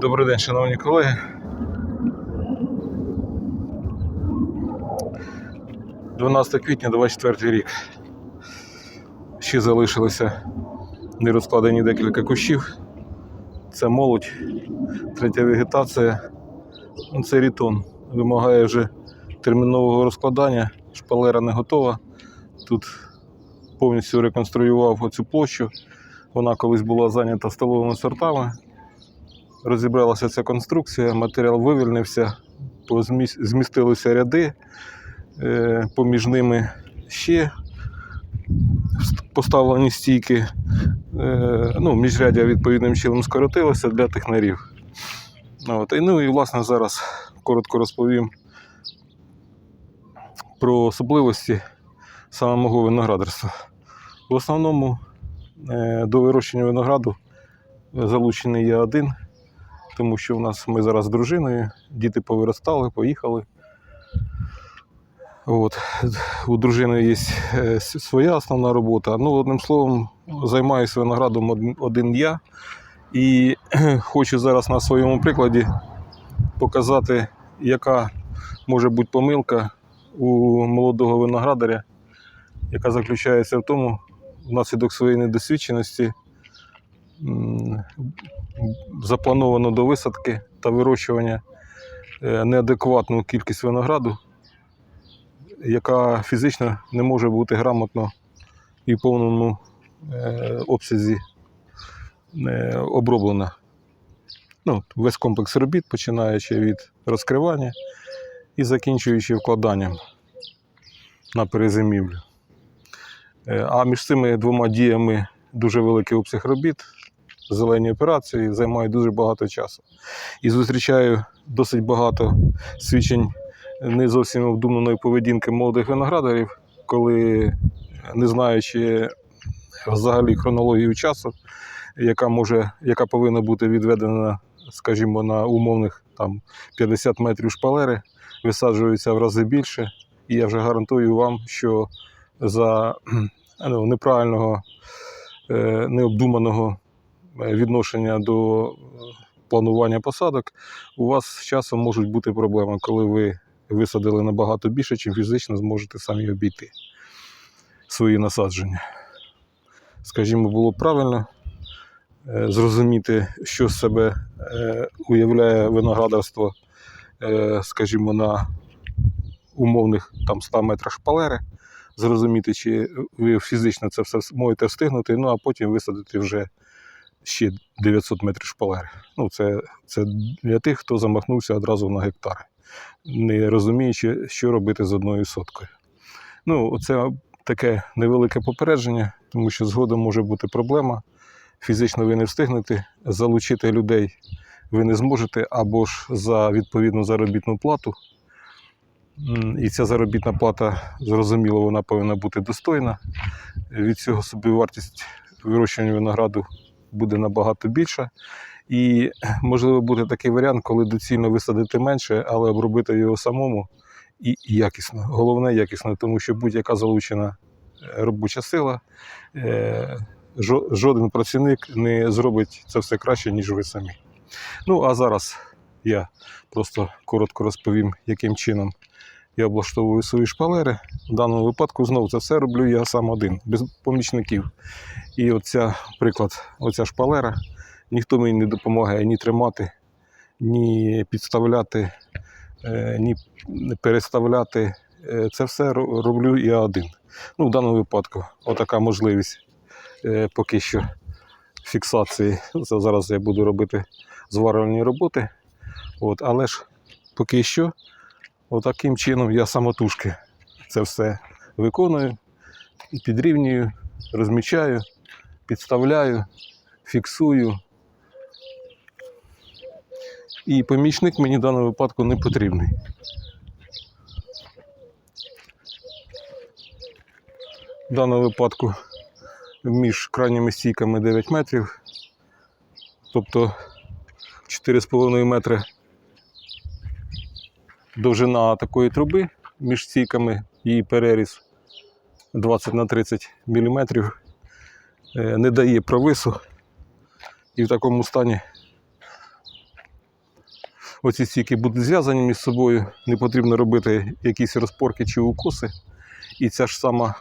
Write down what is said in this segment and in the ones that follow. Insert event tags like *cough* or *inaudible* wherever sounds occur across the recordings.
Добрий день, шановні колеги. «12 квітня 24 рік. Ще залишилося нерозкладені декілька кущів. Це молодь, третя вегетація. Ну, Це рітон. Вимагає вже термінового розкладання. Шпалера не готова. Тут повністю реконструював оцю площу. Вона колись була зайнята столовими сортами. Розібралася ця конструкція, матеріал вивільнився, змістилися ряди, е, поміж ними ще поставлені стійки. Е, Ну, міжряддя відповідним чином скоротилося для технарів. От. І, ну і власне зараз коротко розповім про особливості саме мого виноградарства. В основному е, до вирощення винограду залучений я один, тому що у нас ми зараз з дружиною, діти повиростали, поїхали. От. У дружини є е, своя основна робота. Ну, одним словом, займаюся виноградом один- я. І хочу зараз на своєму прикладі показати, яка може бути помилка у молодого виноградаря, яка заключається в тому, внаслідок своєї недосвідченості заплановано до висадки та вирощування е, неадекватну кількість винограду, яка фізично не може бути грамотно і в повному е, обсязі е, оброблена. Ну, весь комплекс робіт, починаючи від розкривання і закінчуючи вкладанням на перезимівлю. А між цими двома діями дуже великий обсяг робіт, зелені операції займають дуже багато часу. І зустрічаю досить багато свідчень не зовсім обдуманої поведінки молодих виноградарів, коли, не знаючи взагалі хронологію часу, яка може, яка повинна бути відведена, скажімо, на умовних там 50 метрів шпалери, висаджуються в рази більше. І я вже гарантую вам, що за ну, неправильного, е, необдуманого відношення до е, планування посадок, у вас з часом можуть бути проблеми, коли ви висадили набагато більше, чим фізично зможете самі обійти свої насадження. Скажімо, було правильно е, зрозуміти, що з себе е, уявляє виноградарство, е, скажімо, на умовних там 100 метрах шпалери, зрозуміти, чи ви фізично це все можете встигнути, ну а потім висадити вже ще 900 метрів шпалери. Ну, це, це для тих, хто замахнувся одразу на гектари, не розуміючи, що робити з одною соткою. Ну, це таке невелике попередження, тому що згодом може бути проблема. Фізично ви не встигнете, залучити людей ви не зможете, або ж за відповідну заробітну плату. І ця заробітна плата, зрозуміло, вона повинна бути достойна. Від цього собівартість вирощування винограду буде набагато більша. І *clears throat* можливо буде такий варіант, коли доцільно висадити менше, але обробити його самому і якісно. Головне якісно, тому що будь-яка залучена е, робоча сила, е, жоден працівник не зробить це все краще, ніж ви самі. Ну а зараз я просто коротко розповім, яким чином я облаштовую свої шпалери. В даному випадку знову це все роблю я сам один, без помічників. І оця, приклад, оця шпалера, ніхто мені не допомагає ні тримати, ні підставляти, е, ні переставляти. Е, Це все роблю я один. Ну, в даному випадку, отака можливість е, поки що фіксації. Це зараз я буду робити зварювальні роботи. От, але ж поки що, отаким чином я самотужки це все виконую, підрівнюю, розмічаю, підставляю, фіксую. І помічник мені в даному випадку не потрібний. В даному випадку між крайніми стійками 9 метрів, тобто 4,5 метри довжина такої труби між стійками, її переріз 20 на 30 мм, не дає провису. І в такому стані оці стійки будуть зв'язані між собою, не потрібно робити якісь розпорки чи укоси. І ця ж сама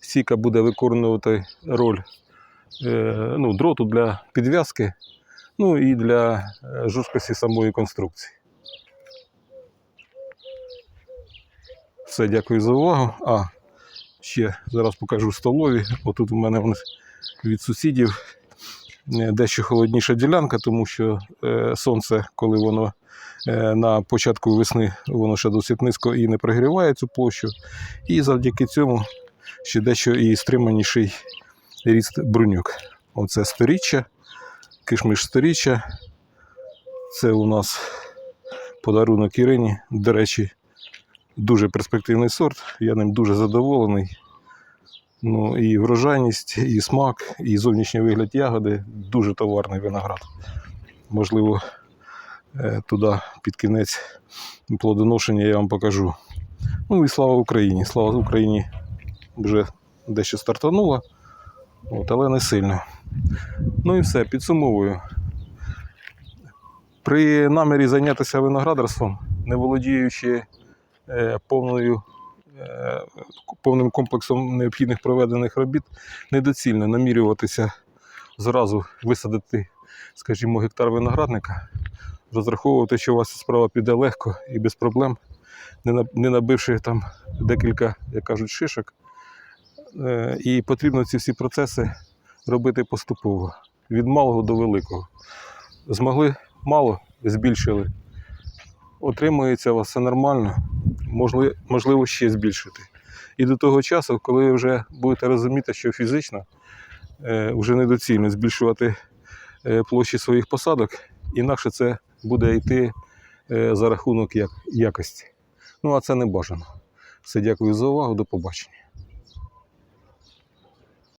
стійка буде виконувати роль е, ну, дроту для підв'язки, ну і для е, жорсткості самої конструкції. Все, дякую за увагу. А, ще зараз покажу столові. Отут у мене вони від сусідів е, дещо холодніша ділянка, тому що е, сонце, коли воно е, на початку весни, воно ще досить низько і не прогріває цю площу. І завдяки цьому ще дещо і стриманіший ріст бруньок. Оце сторіччя, кишмиш сторіччя. Це у нас подарунок Ірині. До речі, дуже перспективний сорт. Я ним дуже задоволений. Ну, і врожайність, і смак, і зовнішній вигляд ягоди дуже товарний виноград. Можливо, е, туди під кінець плодоношення я вам покажу. Ну і слава Україні! Слава Україні вже дещо стартанула, от, але не сильно. Ну і все, підсумовую. При намірі зайнятися виноградарством, не володіючи е, повною повним комплексом необхідних проведених робіт, недоцільно намірюватися зразу висадити, скажімо, гектар виноградника, розраховувати, що у вас справа піде легко і без проблем, не набивши там декілька, як кажуть, шишок. Е, І потрібно ці всі процеси робити поступово, від малого до великого. Змогли мало, збільшили. Отримується у вас все нормально, можливо, ще збільшити. І до того часу, коли вже будете розуміти, що фізично е, вже недоцільно збільшувати е, площі своїх посадок, інакше це буде йти е, за рахунок якості. Ну а це не бажано. Все, дякую за увагу, до побачення.